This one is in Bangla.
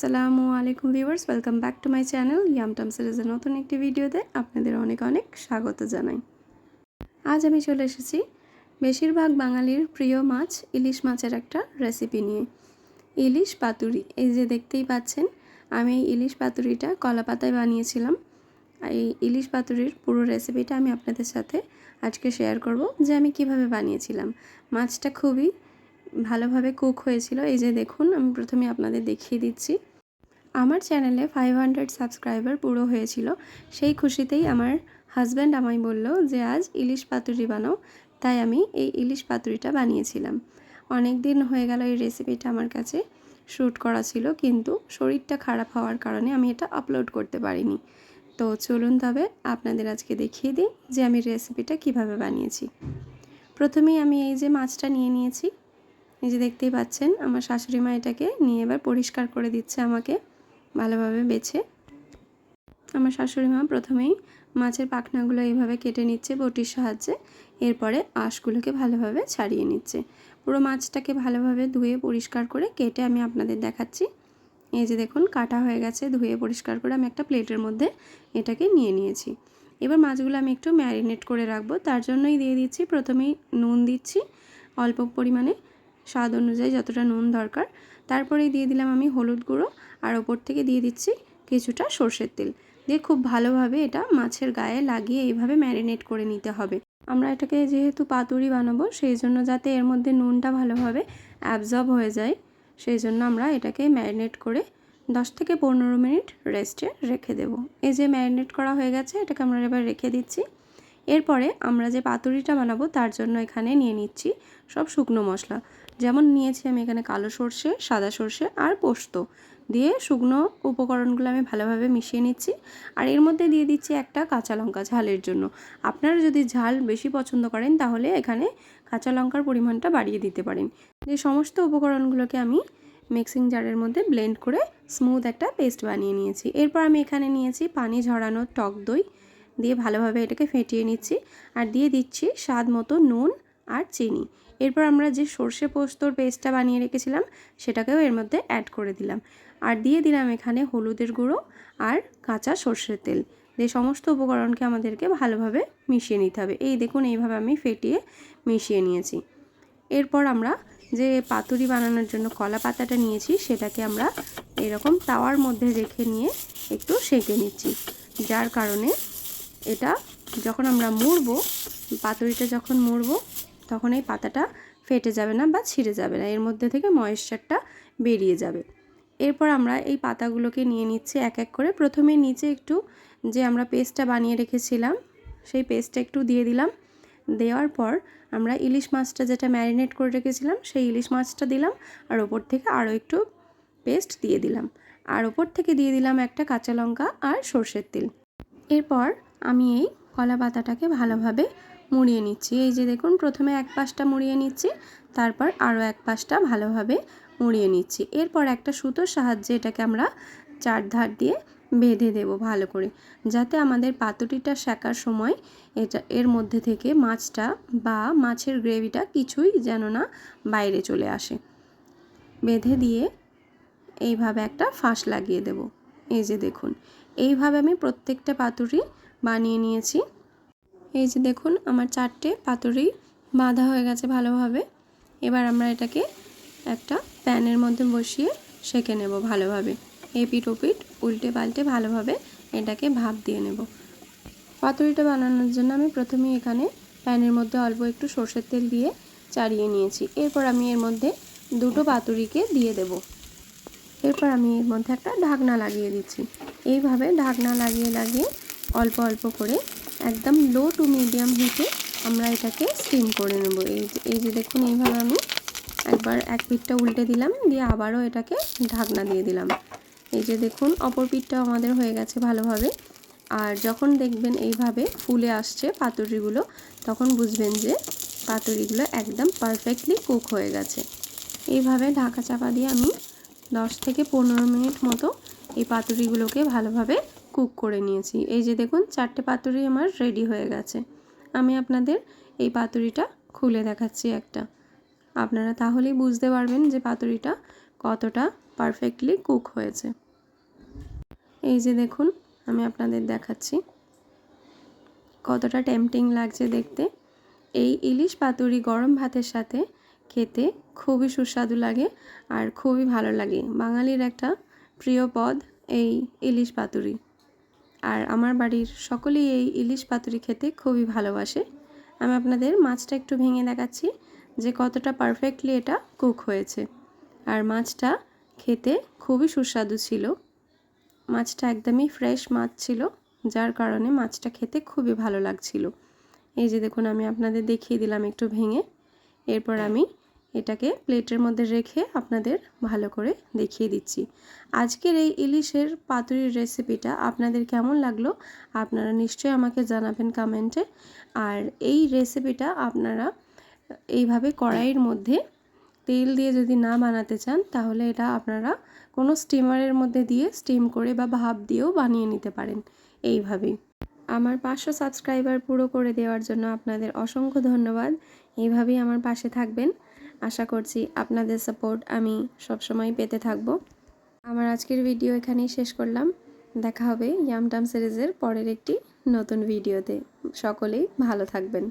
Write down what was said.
আসসালামু আলাইকুম viewers, welcome back to my channel ইয়ামটাম সিরিজের নতুন একটি ভিডিওতে আপনাদের অনেক অনেক স্বাগত জানাই। আজ আমি চলে এসেছি বেশিরভাগ বাঙালির প্রিয় মাছ, ইলিশ মাছের একটা রেসিপি নিয়ে। ইলিশ পাতুরি, এই যে দেখতেই পাচ্ছেন, আমি ইলিশ পাতুরিটা কলা পাতায় বানিয়েছিলাম। এই ইলিশ পাতুরির পুরো রেসিপিটা আমি আপনাদের সাথে আজকে শেয়ার করব যে আমি কীভাবে বানিয়েছিলাম। মাছটা খুবই ভালোভাবে কুক হয়েছিল, এই যে দেখুন, আমি প্রথমে আপনাদের দেখিয়ে দিচ্ছি। আমার চ্যানেলে ফাইভ হান্ড্রেড সাবস্ক্রাইবার পুরো হয়েছিল। সেই খুশিতেই আমার হাজব্যান্ড আমায় বলল যে, আজ ইলিশ পাতুরি বানাও। তাই আমি এই ইলিশ পাতুরিটা বানিয়েছিলাম। অনেক দিন হয়ে গেল এই রেসিপিটা আমার কাছে শ্যুট করা ছিল, কিন্তু শরীরটা খারাপ হওয়ার কারণে আমি এটা আপলোড করতে পারিনি। তো চলুন তবে আপনাদের আজকে দেখিয়ে দিই যে আমি রেসিপিটা কীভাবে বানিয়েছি। প্রথমেই আমি এই যে মাছটা নিয়ে নিয়েছি। এই যে দেখতেই পাচ্ছেন, আমার শাশুড়ি মা এটাকে নিয়ে এবার পরিষ্কার করে দিচ্ছে আমাকে। ভালোভাবে বেছে। আমার শাশুড়ি মা প্রথমেই মাছের পাখনাগুলো এইভাবে কেটে নিচ্ছে বটির সাহায্যে। এরপরে আঁশগুলোকে ভালোভাবে ছাড়িয়ে নিচ্ছে। পুরো মাছটাকে ভালোভাবে ধুয়ে পরিষ্কার করে কেটে আমি আপনাদের দেখাচ্ছি। এই যে দেখুন, কাটা হয়ে গেছে, ধুয়ে পরিষ্কার করে আমি একটা প্লেটের মধ্যে এটাকে নিয়ে নিয়েছি। এবার মাছগুলো আমি একটু ম্যারিনেট করে রাখব। তার জন্যই দিয়ে দিচ্ছি, প্রথমেই নুন দিচ্ছি। অল্প পরিমাণে, স্বাদ অনুযায়ী যতটা নুন দরকার তারপরেই দিয়ে দিলাম আমি হলুদ গুঁড়ো আর ওপর থেকে দিয়ে দিচ্ছি কিছুটা সর্ষের তেল। দিয়ে খুব ভালোভাবে এটা মাছের গায়ে লাগিয়ে এইভাবে ম্যারিনেট করে নিতে হবে। আমরা এটাকে যেহেতু পাতুরি বানাবো, সেই জন্য যাতে এর মধ্যে নুনটা ভালোভাবে অ্যাবজর্ব হয়ে যায়, সেই জন্য আমরা এটাকে ম্যারিনেট করে দশ থেকে পনেরো মিনিট রেস্টে রেখে দেব। এই যে ম্যারিনেট করা হয়ে গেছে, এটাকে আমরা এবার রেখে দিচ্ছি। এরপরে আমরা যে পাতুরিটা বানাবো, তার জন্য এখানে নিয়ে নিচ্ছি সব শুকনো মশলা। যেমন নিয়েছি আমি এখানে কালো সর্ষে, সাদা সর্ষে আর পোস্ত। দিয়ে শুকনো উপকরণগুলো আমি ভালোভাবে মিশিয়ে নিচ্ছি। আর এর মধ্যে দিয়ে দিচ্ছি একটা কাঁচা লঙ্কা ঝালের জন্য। আপনারা যদি ঝাল বেশি পছন্দ করেন, তাহলে এখানে কাঁচা লঙ্কার পরিমাণটা বাড়িয়ে দিতে পারেন। যে সমস্ত উপকরণগুলোকে আমি মিক্সিং জারের মধ্যে ব্লেন্ড করে স্মুথ একটা পেস্ট বানিয়ে নিয়েছি। এরপর আমি এখানে নিয়েছি পানি ঝরানো টক দই। দিয়ে ভালোভাবে এটাকে ফেটিয়ে নিচ্ছি। আর দিয়ে দিচ্ছি স্বাদ মতো নুন আর চিনি। এরপর আমরা যে সর্ষে পোস্তর পেস্টটা বানিয়ে রেখেছিলাম, সেটাকেও এর মধ্যে অ্যাড করে দিলাম। আর দিয়ে দিলাম এখানে হলুদের গুঁড়ো আর কাঁচা সর্ষের তেল। যে সমস্ত উপকরণকে আমাদেরকে ভালোভাবে মিশিয়ে নিতে হবে। এই দেখুন, এইভাবে আমি ফেটিয়ে মিশিয়ে নিয়েছি। এরপর আমরা যে পাতুরি বানানোর জন্য কলা পাতাটা নিয়েছি, সেটাকে আমরা এরকম তাওয়ার মধ্যে রেখে নিয়ে একটু সেঁকে নিচ্ছি। যার কারণে এটা যখন আমরা মুড়বো, পাতুরিটা যখন মুড়বো তখন এই পাতাটা ফেটে যাবে না বা ছিঁড়ে যাবে না। এর মধ্যে থেকে ময়েশ্চারটা বেরিয়ে যাবে। এরপর আমরা এই পাতাগুলোকে নিয়ে নিচ্ছি এক এক করে। প্রথমে নিচে একটু যে আমরা পেস্টটা বানিয়ে রেখেছিলাম, সেই পেস্টটা একটু দিয়ে দিলাম। দেওয়ার পর আমরা ইলিশ মাছটা যেটা ম্যারিনেট করে রেখেছিলাম, সেই ইলিশ মাছটা দিলাম। আর ওপর থেকে আরও একটু পেস্ট দিয়ে দিলাম। আর ওপর থেকে দিয়ে দিলাম একটা কাঁচা লঙ্কা আর সর্ষের তেল। এরপর আমি এই কলা পাতাটাকে ভালোভাবে মুড়িয়ে নিচ্ছি। এই যে দেখুন, প্রথমে এক পাশটা মুড়িয়ে নিচ্ছি, তারপর আরও এক পাশটা ভালোভাবে মুড়িয়ে নিচ্ছি। এরপর একটা সুতোর সাহায্যে এটাকে আমরা চার ধার দিয়ে বেঁধে দেব ভালো করে, যাতে আমাদের পাতুরিটা শেখার সময় এটা, এর মধ্যে থেকে মাছটা বা মাছের গ্রেভিটা কিছুই যেন না বাইরে চলে আসে। বেঁধে দিয়ে এইভাবে একটা ফাঁস লাগিয়ে দেব। এই যে দেখুন, এইভাবে আমি প্রত্যেকটা পাতুরি বানিয়ে নিয়েছি। এই যে দেখুন, আমার চারটে পাতুরি বাঁধা হয়ে গেছে ভালোভাবে। এবার আমরা এটাকে একটা প্যানের মধ্যে বসিয়ে সেঁকে নেব ভালোভাবে। এপিট ওপিট উল্টে পাল্টে ভালোভাবে এটাকে ভাপ দিয়ে নেব। পাতুরিটা বানানোর জন্য আমি প্রথমে এখানে প্যানের মধ্যে অল্প একটু সর্ষের তেল দিয়ে চাড়িয়ে নিয়েছি। এরপর আমি এর মধ্যে দুটো পাতুরিকে দিয়ে দেব। এরপর আমি এর মধ্যে একটা ঢাকনা লাগিয়ে দিচ্ছি। এইভাবে ঢাকনা লাগিয়ে লাগিয়ে অল্প অল্প করে একদম লো টু মিডিয়াম হিটে আমরা এটাকে স্টিম করে নেব। এই যে এই যে দেখুন, এইভাবে আমি একবার এক পিঠটা উল্টে দিলাম, দিয়ে আবারও এটাকে ঢাকনা দিয়ে দিলাম। এই যে দেখুন, অপর পিঠটাও আমাদের হয়ে গেছে ভালোভাবে। আর যখন দেখবেন এইভাবে ফুলে আসছে পাতুরিগুলো, তখন বুঝবেন যে পাতুরিগুলো একদম পারফেক্টলি কুক হয়ে গেছে। এইভাবে ঢাকা চাপা দিয়ে আমি দশ থেকে পনেরো মিনিট মতো এই পাতুরিগুলোকে ভালোভাবে কুক করে নিয়েছি। এই যে দেখুন, চারটে পাতুরি আমার রেডি হয়ে গেছে। আমি আপনাদের এই পাতুরিটা খুলে দেখাচ্ছি একটা। আপনারা তাহলেই বুঝতে পারবেন যে পাতুরিটা কতটা পারফেক্টলি কুক হয়েছে। এই যে দেখুন, আমি আপনাদের দেখাচ্ছি কতটা টেম্পটিং লাগছে দেখতে। এই ইলিশ পাতুরি গরম ভাতের সাথে খেতে খুবই সুস্বাদু লাগে আর খুবই ভালো লাগে। বাঙালির একটা প্রিয় পদ এই ইলিশ পাতুরি। আর আমার বাড়ির সকলেই এই ইলিশ পাতুরি খেতে খুবই ভালোবাসে। আমি আপনাদের মাছটা একটু ভেঙে দেখাচ্ছি যে কতটা পারফেক্টলি এটা কুক হয়েছে। আর মাছটা খেতে খুবই সুস্বাদু ছিল। মাছটা একদমই ফ্রেশ মাছ ছিল, যার কারণে মাছটা খেতে খুবই ভালো লাগছিল। এই যে দেখুন, আমি আপনাদের দেখিয়ে দিলাম একটু ভেঙে। এরপর আমি এটাকে প্লেটের মধ্যে রেখে আপনাদের ভালো করে দেখিয়ে দিচ্ছি। আজকের এই ইলিশের পাতুরির রেসিপিটা আপনাদের কেমন লাগল আপনারা নিশ্চয়ই আমাকে জানাবেন কমেন্টে। আর এই রেসিপিটা আপনারা এইভাবে কড়াইয়ের মধ্যে তেল দিয়ে যদি না বানাতে চান, তাহলে এটা আপনারা কোনো স্টিমারের মধ্যে দিয়ে স্টিম করে বা ভাপ দিয়েও বানিয়ে নিতে পারেন এইভাবেই। আমার পাঁচশো সাবস্ক্রাইবার পুরো করে দেওয়ার জন্য আপনাদের অসংখ্য ধন্যবাদ। এইভাবেই আমার পাশে থাকবেন। আশা করছি আপনাদের সাপোর্ট আমি সবসময় পেতে থাকব। আমার আজকের ভিডিও এখানেই শেষ করলাম। দেখা হবে ইয়ামটাম সিরিজের পরের একটি নতুন ভিডিওতে সকলেই ভালো থাকবেন।